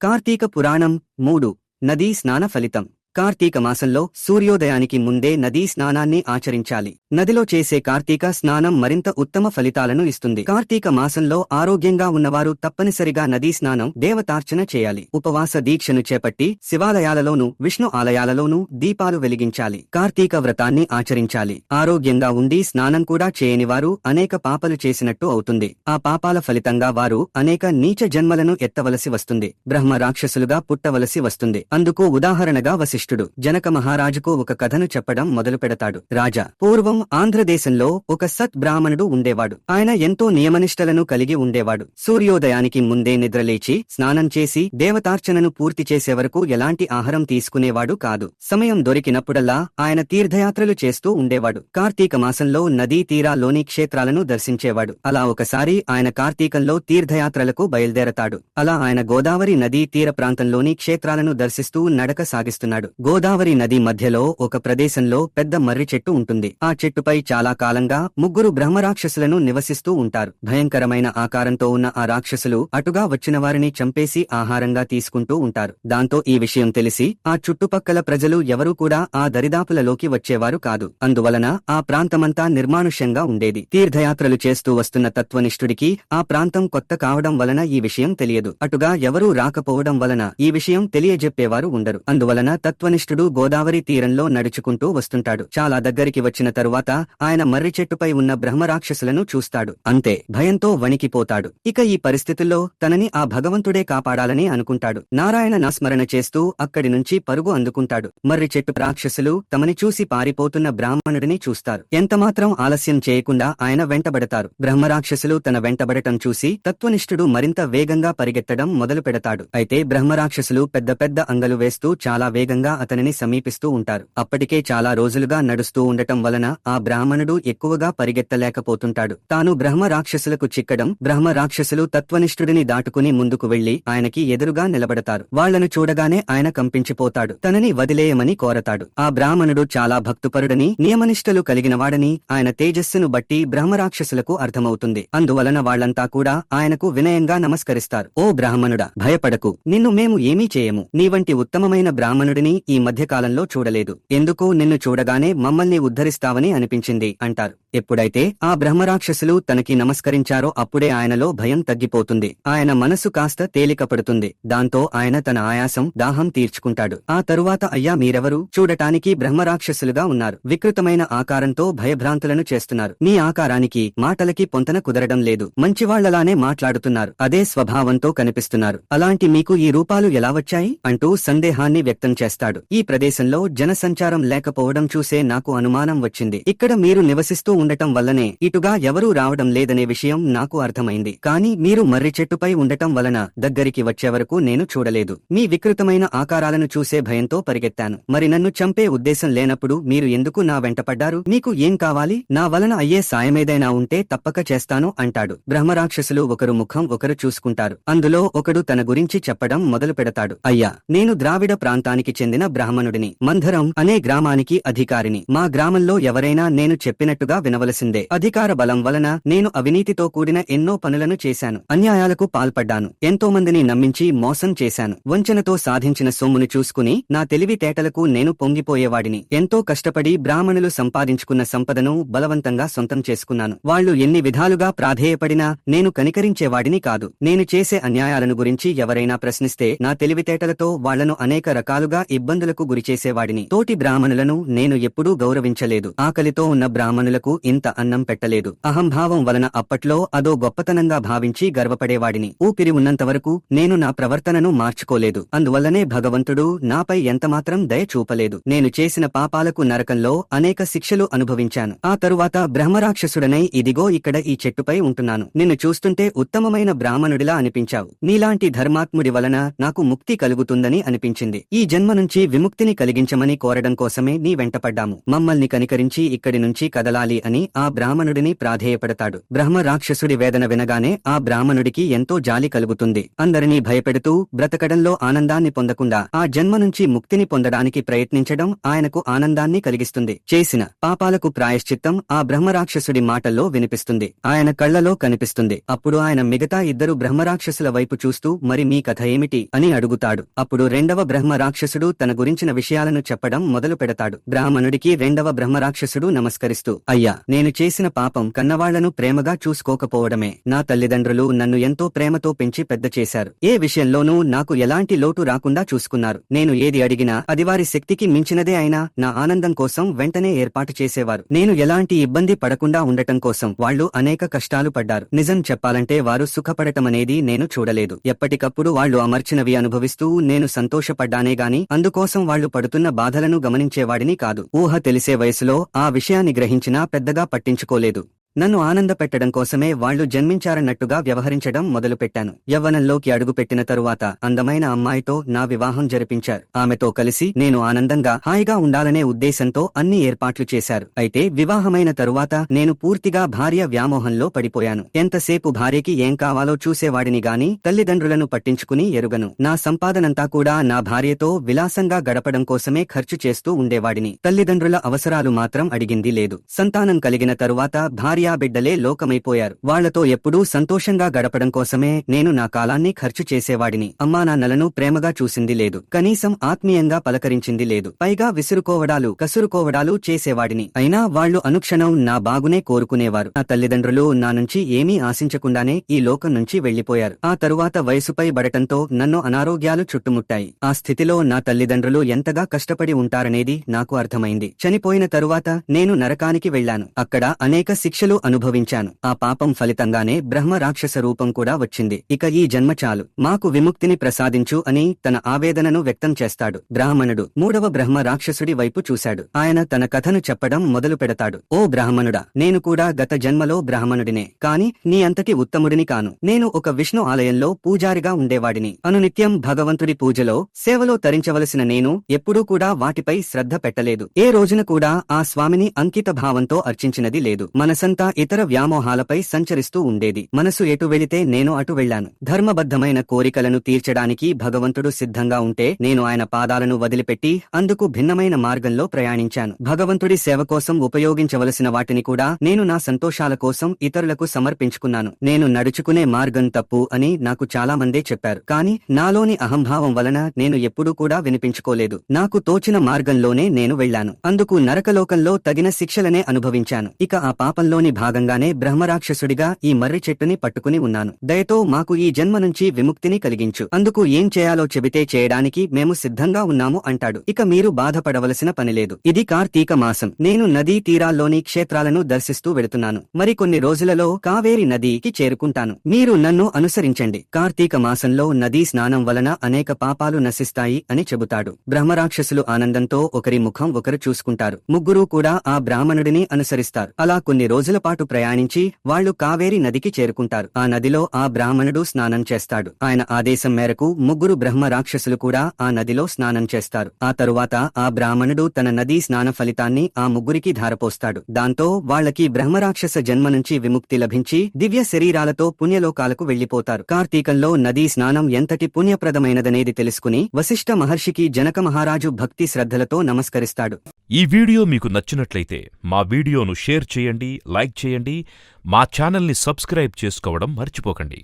కార్తీక పురాణం మూడు. నదీ స్నాన ఫలితం. కార్తీక మాసంలో సూర్యోదయానికి ముందే నదీ స్నానాన్ని ఆచరించాలి. నదిలో చేసే కార్తీక స్నానం మరింత ఉత్తమ ఫలితాలను ఇస్తుంది. కార్తీక మాసంలో ఆరోగ్యంగా ఉన్నవారు తప్పనిసరిగా నదీ స్నానం దేవతార్చన చేయాలి. ఉపవాస దీక్షను చేపట్టి శివాలయాలలోనూ విష్ణు ఆలయాలలోనూ దీపాలు వెలిగించాలి. కార్తీక వ్రతాన్ని ఆచరించాలి. ఆరోగ్యంగా ఉండి స్నానం కూడా చేయని వారు అనేక పాపలు చేసినట్టు అవుతుంది. ఆ పాపాల ఫలితంగా వారు అనేక నీచ జన్మలను ఎత్తవలసి వస్తుంది. బ్రహ్మ రాక్షసులుగా పుట్టవలసి వస్తుంది. అందుకు ఉదాహరణగా వశిష్ఠుడు జనక మహారాజుకు ఒక కథను చెప్పడం మొదలు పెడతాడు. రాజా పూర్వం ఆంధ్రదేశంలో ఒక సత్ బ్రాహ్మణుడు ఉండేవాడు. ఆయన ఎంతో నియమనిష్టలను కలిగి ఉండేవాడు. సూర్యోదయానికి ముందే నిద్రలేచి స్నానం చేసి దేవతార్చనను పూర్తి చేసే వరకు ఎలాంటి ఆహారం తీసుకునేవాడు కాదు. సమయం దొరికినప్పుడల్లా ఆయన తీర్థయాత్రలు చేస్తూ ఉండేవాడు. కార్తీక మాసంలో నదీ తీరాలోని క్షేత్రాలను దర్శించేవాడు. అలా ఒకసారి ఆయన కార్తీకంలో తీర్థయాత్రలకు బయలుదేరతాడు. అలా ఆయన గోదావరి నదీ తీర ప్రాంతంలోని క్షేత్రాలను దర్శిస్తూ నడక సాగిస్తున్నాడు. గోదావరి నది మధ్యలో ఒక ప్రదేశంలో పెద్ద మర్రి చెట్టు ఉంటుంది. ఆ చెట్టుపై చాలా కాలంగా ముగ్గురు బ్రహ్మరాక్షసులను నివసిస్తూ ఉంటారు. భయంకరమైన ఆకారంతో ఉన్న ఆ రాక్షసులు అటుగా వచ్చిన వారిని చంపేసి ఆహారంగా తీసుకుంటూ ఉంటారు. దాంతో ఈ విషయం తెలిసి ఆ చుట్టుపక్కల ప్రజలు ఎవరూ కూడా ఆ దరిదాపులలోకి వచ్చేవారు కాదు. అందువలన ఆ ప్రాంతమంతా నిర్మానుష్యంగా ఉండేది. తీర్థయాత్రలు చేస్తూ వస్తున్న తత్వనిష్ఠుడికి ఆ ప్రాంతం కొత్త కావడం వలన ఈ విషయం తెలియదు. అటుగా ఎవరూ రాకపోవడం వలన ఈ విషయం తెలియజెప్పేవారు ఉండరు. అందువలన తత్వనిష్ఠుడు గోదావరి తీరంలో నడుచుకుంటూ వస్తుంటాడు. చాలా దగ్గరికి వచ్చిన తరువాత ఆయన మర్రి చెట్టుపై ఉన్న బ్రహ్మరాక్షసులను చూస్తాడు. అంతే భయంతో వణికిపోతాడు. ఇక ఈ పరిస్థితుల్లో తనని ఆ భగవంతుడే కాపాడాలని అనుకుంటాడు. నారాయణ నాస్మరణ చేస్తూ అక్కడి నుంచి పరుగు అందుకుంటాడు. మర్రి చెట్టు రాక్షసులు తమని చూసి పారిపోతున్న బ్రాహ్మణుడిని చూస్తారు. ఎంతమాత్రం ఆలస్యం చేయకుండా ఆయన వెంటబడతారు. బ్రహ్మరాక్షసులు తన వెంటబడటం చూసి తత్వనిష్ఠుడు మరింత వేగంగా పరిగెత్తడం మొదలు పెడతాడు అయితే బ్రహ్మరాక్షసులు పెద్ద పెద్ద అంగలు వేస్తూ చాలా వేగంగా అతనిని సమీపిస్తూ ఉంటారు. అప్పటికే చాలా రోజులుగా నడుస్తూ ఉండటం వలన ఆ బ్రాహ్మణుడు ఎక్కువగా పరిగెత్తలేకపోతుంటాడు. తాను బ్రహ్మ రాక్షసులకు చిక్కడం బ్రహ్మ రాక్షసులు తత్వనిష్ఠుడిని దాటుకుని ముందుకు వెళ్ళి ఆయనకి ఎదురుగా నిలబడతారు. వాళ్ళను చూడగానే ఆయన కంపించిపోతాడు. తనని వదిలేయమని కోరతాడు. ఆ బ్రాహ్మణుడు చాలా భక్తుపరుడని నియమనిష్టలు కలిగినవాడని ఆయన తేజస్సును బట్టి బ్రహ్మరాక్షసులకు అర్థమవుతుంది. అందువలన వాళ్ళంతా కూడా ఆయనకు వినయంగా నమస్కరిస్తారు. ఓ బ్రాహ్మణుడా భయపడకు. నిన్ను మేము ఏమీ చేయము. నీ వంటి ఉత్తమమైన బ్రాహ్మణుడిని ఈ మధ్యకాలంలో చూడలేదు. ఎందుకు? నిన్ను చూడగానే మమ్మల్ని ఉద్ధరిస్తావని అనిపించింది అంటారు. ఎప్పుడైతే ఆ బ్రహ్మరాక్షసులు తనకి నమస్కరించారో అప్పుడే ఆయనలో భయం తగ్గిపోతుంది. ఆయన మనసు కాస్త తేలికపడుతుంది. దాంతో ఆయన తన ఆయాసం దాహం తీర్చుకుంటాడు. ఆ తరువాత అయ్యా మీరెవరు? చూడటానికి బ్రహ్మరాక్షసులుగా ఉన్నారు. వికృతమైన ఆకారంతో భయభ్రాంతులను చేస్తున్నారు. మీ ఆకారానికి మాటలకి పొంతన కుదరడం లేదు. మంచివాళ్ళలానే మాట్లాడుతున్నారు. అదే స్వభావంతో కనిపిస్తున్నారు. అలాంటి మీకు ఈ రూపాలు ఎలా వచ్చాయి? అంటూ సందేహాన్ని వ్యక్తం చేస్తాడు. ఈ ప్రదేశంలో జనసంచారం లేకపోవడం చూసే నాకు అనుమానం వచ్చింది. ఇక్కడ మీరు నివసిస్తూ ఉండటం వల్లనే ఇటుగా ఎవరూ రావడం లేదనే విషయం నాకు అర్థమైంది. కానీ మీరు మర్రి చెట్టుపై ఉండటం వలన దగ్గరికి వచ్చే వరకు నేను చూడలేదు. మీ వికృతమైన ఆకారాలను చూసే భయంతో పరిగెత్తాను. మరి నన్ను చంపే ఉద్దేశం లేనప్పుడు మీరు ఎందుకు నా వెంటపడ్డారు మీకు ఏం కావాలి? నా వలన అయ్యే సాయమేదైనా ఉంటే తప్పక చేస్తాను అంటాడు. బ్రహ్మరాక్షసులు ఒకరు ముఖం ఒకరు చూసుకుంటారు. అందులో ఒకడు తన గురించి చెప్పడం మొదలు పెడతాడు. అయ్యా నేను ద్రావిడ ప్రాంతానికి చెందిన బ్రాహ్మణుడిని. మంధరం అనే గ్రామానికి అధికారిని. మా గ్రామంలో ఎవరైనా నేను చెప్పినట్టుగా వినవలసిందే. అధికార బలం వలన నేను అవినీతితో కూడిన ఎన్నో పనులను చేశాను. అన్యాయాలకు పాల్పడ్డాను. ఎంతో మందిని నమ్మించి మోసం చేశాను. వంచనతో సాధించిన సొమ్మును చూసుకుని నా తెలివితేటలకు నేను పొంగిపోయేవాడిని. ఎంతో కష్టపడి బ్రాహ్మణులు సంపాదించుకున్న సంపదను బలవంతంగా సొంతం చేసుకున్నాను. వాళ్ళు ఎన్ని విధాలుగా ప్రాధేయపడినా నేను కనికరించేవాడిని కాదు. నేను చేసే అన్యాయాలను గురించి ఎవరైనా ప్రశ్నిస్తే నా తెలివితేటలతో వాళ్ళను అనేక రకాలుగా ఇబ్బందులకు గురిచేసేవాడిని. తోటి బ్రాహ్మణులను నేను ఎప్పుడూ గౌరవించలేదు. ఆకలితో ఉన్న బ్రాహ్మణులకు ఇంత అన్నం పెట్టలేదు. అహంభావం వలన అప్పట్లో అదో గొప్పతనంగా భావించి గర్వపడేవాడిని. ఊపిరి ఉన్నంతవరకు నేను నా ప్రవర్తనను మార్చుకోలేదు. అందువల్లనే భగవంతుడు నాపై ఎంతమాత్రం దయ చూపలేదు. నేను చేసిన పాపాలకు నరకంలో అనేక శిక్షలు అనుభవించాను. ఆ తరువాత బ్రహ్మరాక్షసుడనై ఇదిగో ఇక్కడ ఈ చెట్టుపై ఉంటున్నాను. నిన్ను చూస్తుంటే ఉత్తమమైన బ్రాహ్మణుడిలా అనిపించావు. నీలాంటి ధర్మాత్ముడి వలన నాకు ముక్తి కలుగుతుందని అనిపించింది. ఈ జన్మ నుంచి విముక్తిని కలిగించమని కోరడం కోసమే నీ వెంటపడ్డాము మమ్మల్ని కనికరించి ఇక్కడి నుంచి కదలాలి అని ఆ బ్రాహ్మణుడిని ప్రాధేయపడతాడు. బ్రహ్మ రాక్షసుడి వేదన వినగానే ఆ బ్రాహ్మణుడికి ఎంతో జాలి కలుగుతుంది. అందరినీ భయపెడుతూ బ్రతకడంలో ఆనందాన్ని పొందకుండా ఆ జన్మ నుంచి ముక్తిని పొందడానికి ప్రయత్నించడం ఆయనకు ఆనందాన్ని కలిగిస్తుంది. చేసిన పాపాలకు ప్రాయశ్చిత్తం ఆ బ్రహ్మరాక్షసుడి మాటల్లో వినిపిస్తుంది. ఆయన కళ్ళలో కనిపిస్తుంది. అప్పుడు ఆయన మిగతా ఇద్దరు బ్రహ్మరాక్షసుల వైపు చూస్తూ మరి మీ కథ ఏమిటి? అని అడుగుతాడు. అప్పుడు రెండవ బ్రహ్మ రాక్షసుడు తన గురించిన విషయాలను చెప్పడం మొదలు పెడతాడు బ్రాహ్మణుడికి రెండవ బ్రహ్మరాక్షసుడు నమస్కరిస్తూ అయ్యా నేను చేసిన పాపం కన్నవాళ్ళను ప్రేమగా చూసుకోకపోవడమే. నా తల్లిదండ్రులు నన్ను ఎంతో ప్రేమతో పెంచి పెద్ద చేశారు. ఏ విషయంలోనూ నాకు ఎలాంటి లోటు రాకుండా చూసుకున్నారు. నేను ఏది అడిగినా అది వారి శక్తికి మించినదే అయినా నా ఆనందం కోసం వెంటనే ఏర్పాటు చేసేవారు. నేను ఎలాంటి ఇబ్బంది పడకుండా ఉండటం కోసం వాళ్ళు అనేక కష్టాలు పడ్డారు. నిజం చెప్పాలంటే వారు సుఖపడటమనేది నేను చూడలేదు. ఎప్పటికప్పుడు వాళ్ళు అమర్చినవి అనుభవిస్తూ నేను సంతోషపడ్డానే గాని అందుకోసం వాళ్ళు పడుతున్న బాధలను గమనించేవాడిని కాదు. ఊహ తెలిసే వయసులో ఆ విషయాన్ని గ్రహించినా పెద్దగా పట్టించుకోలేదు. నన్ను ఆనందపెట్టడం కోసమే వాళ్ళు జన్మించారన్నట్టుగా వ్యవహరించడం మొదలుపెట్టాను. యవ్వనంలోకి అడుగుపెట్టిన తరువాత అందమైన అమ్మాయితో నా వివాహం జరిపించారు. ఆమెతో కలిసి నేను ఆనందంగా హాయిగా ఉండాలనే ఉద్దేశంతో అన్ని ఏర్పాట్లు చేశారు. అయితే వివాహమైన తరువాత నేను పూర్తిగా భార్య వ్యామోహంలో పడిపోయాను. ఎంతసేపు భార్యకి ఏం కావాలో చూసేవాడిని గాని తల్లిదండ్రులను పట్టించుకుని ఎరుగను. నా సంపాదనంతా కూడా నా భార్యతో విలాసంగా గడపడం కోసమే ఖర్చు చేస్తూ ఉండేవాడిని. తల్లిదండ్రుల అవసరాలు మాత్రం అడిగింది లేదు. సంతానం కలిగిన తరువాత భార్య బిడ్డలే లోకమైపోయారు. వాళ్ళతో ఎప్పుడూ సంతోషంగా గడపడం కోసమే నేను నా కాలాన్ని ఖర్చు చేసేవాడిని. అమ్మా నాన్నలను ప్రేమగా చూసింది లేదు. కనీసం ఆత్మీయంగా పలకరించింది లేదు. పైగా విసురుకోవడాలు కసురుకోవడాలు చేసేవాడిని. అయినా వాళ్ళు అనుక్షణం నా బాగునే కోరుకునేవారు. నా తల్లిదండ్రులు నా నుంచి ఏమీ ఆశించకుండానే ఈ లోకం నుంచి వెళ్ళిపోయారు ఆ తరువాత వయసుపై బడటంతో నన్ను అనారోగ్యాలు చుట్టుముట్టాయి. ఆ స్థితిలో నా తల్లిదండ్రులు ఎంతగా కష్టపడి ఉంటారనేది నాకు అర్థమైంది. చనిపోయిన తరువాత నేను నరకానికి వెళ్ళాను అక్కడ అనేక శిక్షలు అనుభవించాను. ఆ పాపం ఫలితంగానే బ్రహ్మ రాక్షస రూపం కూడా వచ్చింది. ఇక ఈ జన్మ చాలు. మాకు విముక్తిని ప్రసాదించు అని తన ఆవేదనను వ్యక్తం చేస్తాడు. బ్రాహ్మణుడు మూడవ బ్రహ్మ రాక్షసుడి వైపు చూశాడు. ఆయన తన కథను చెప్పడం మొదలు పెడతాడు. ఓ బ్రాహ్మణుడా నేను కూడా గత జన్మలో బ్రాహ్మణుడినే. కాని నీ అంతటి ఉత్తముడిని కాను. నేను ఒక విష్ణు ఆలయంలో పూజారిగా ఉండేవాడిని. అనునిత్యం భగవంతుడి పూజలో సేవలో తరించవలసిన నేను ఎప్పుడూ కూడా వాటిపై శ్రద్ధ పెట్టలేదు. ఏ రోజున కూడా ఆ స్వామిని అంకిత భావంతో అర్చించినది లేదు. మనసంతా ఇతర వ్యామోహాలపై సంచరిస్తూ ఉండేది. మనసు ఎటు వెళితే నేను అటు వెళ్ళాను ధర్మబద్ధమైన కోరికలను తీర్చడానికి భగవంతుడు సిద్ధంగా ఉంటే నేను ఆయన పాదాలను వదిలిపెట్టి అందుకు భిన్నమైన మార్గంలో ప్రయాణించాను. భగవంతుడి సేవ కోసం ఉపయోగించవలసిన వాటిని కూడా నేను నా సంతోషాల కోసం ఇతరులకు సమర్పించుకున్నాను. నేను నడుచుకునే మార్గం తప్పు అని నాకు చాలా మందే చెప్పారు. కాని నాలోని అహంభావం వలన నేను ఎప్పుడూ కూడా వినిపించుకోలేదు. నాకు తోచిన మార్గంలోనే నేను వెళ్ళాను అందుకు నరకలోకంలో తగిన శిక్షలనే అనుభవించాను. ఇక ఆ పాపంలోని భాగంగానే బ్రహ్మరాక్షసుడిగా ఈ మర్రి చెట్టుని పట్టుకుని ఉన్నాను. దయతో మాకు ఈ జన్మ నుంచి విముక్తిని కలిగించు. అందుకు ఏం చేయాలో చెబితే చేయడానికి మేము సిద్ధంగా ఉన్నాము అంటాడు. ఇక మీరు బాధపడవలసిన పనిలేదు ఇది కార్తీక మాసం. నేను నదీ తీరాల్లోని క్షేత్రాలను దర్శిస్తూ వెళుతున్నాను. మరికొన్ని రోజులలో కావేరి నదికి చేరుకుంటాను. మీరు నన్ను అనుసరించండి. కార్తీక మాసంలో నదీ స్నానం వలన అనేక పాపాలు నశిస్తాయి అని చెబుతాడు. బ్రహ్మరాక్షసులు ఆనందంతో ఒకరి ముఖం ఒకరు చూసుకుంటారు. ముగ్గురూ కూడా ఆ బ్రాహ్మణుడిని అనుసరిస్తారు. అలా కొన్ని రోజుల పాటు ప్రయాణించి వాళ్ళు కావేరి నదికి చేరుకుంటారు. ఆ నదిలో ఆ బ్రాహ్మణుడు స్నానం చేస్తాడు. ఆయన ఆదేశం మేరకు ముగ్గురు బ్రహ్మ రాక్షసులు కూడా ఆ నదిలో స్నానం చేస్తారు. ఆ తరువాత ఆ బ్రాహ్మణుడు తన నదీ స్నాన ఫలితాన్ని ఆ ముగ్గురికి ధారపోస్తాడు. దాంతో వాళ్ళకి బ్రహ్మరాక్షస జన్మ నుంచి విముక్తి లభించి దివ్య శరీరాలతో పుణ్యలోకాలకు వెళ్ళిపోతారు కార్తీకంలో నదీ స్నానం ఎంతటి పుణ్యప్రదమైనదనేది తెలుసుకుని వశిష్ఠ మహర్షికి జనక మహారాజు భక్తి శ్రద్ధలతో నమస్కరిస్తాడు. ఈ వీడియో మీకు నచ్చినట్లయితే మా వీడియోను షేర్ చేయండి లైక్ చేయండి మా ఛానల్ని సబ్స్క్రైబ్ చేసుకోవడం మర్చిపోకండి.